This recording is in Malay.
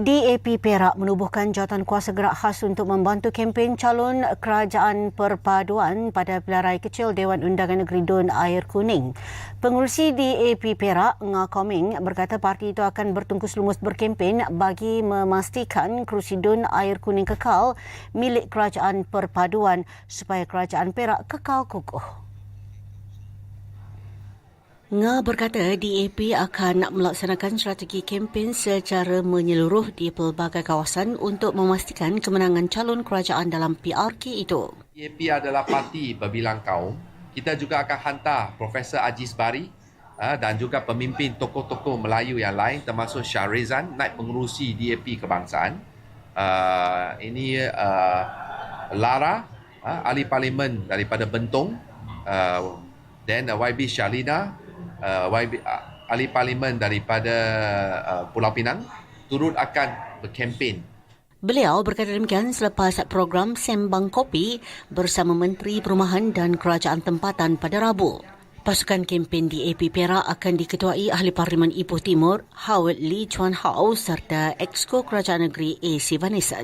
DAP Perak menubuhkan jawatan kuasa gerak khas untuk membantu kempen calon kerajaan perpaduan pada raya kecil Dewan Undangan Negeri Dun Air Kuning. Pengurusi DAP Perak, Nga Koming, berkata parti itu akan bertungkus lumus berkempen bagi memastikan kerusi Dun Air Kuning kekal milik kerajaan perpaduan supaya kerajaan Perak kekal kukuh. Nga berkata DAP akan melaksanakan strategi kempen secara menyeluruh di pelbagai kawasan untuk memastikan kemenangan calon kerajaan dalam PRK itu. DAP adalah parti berbilang kaum. Kita juga akan hantar Profesor Aziz Bari ah, dan juga pemimpin tokoh-tokoh Melayu yang lain termasuk Syahrizan naik pengurusi DAP kebangsaan. Uh, ini uh, Lara, ahli parlimen daripada Bentong, dan YB Shalina, uh, YB, uh, ahli parlimen daripada uh, Pulau Pinang turut akan berkempen Beliau berkata demikian selepas program Sembang Kopi bersama Menteri Perumahan dan Kerajaan Tempatan pada Rabu. Pasukan kempen di AP Perak akan diketuai Ahli Parlimen Ipoh Timur Howard Lee Chuan Hao serta Exco Kerajaan Negeri AC Vanessa.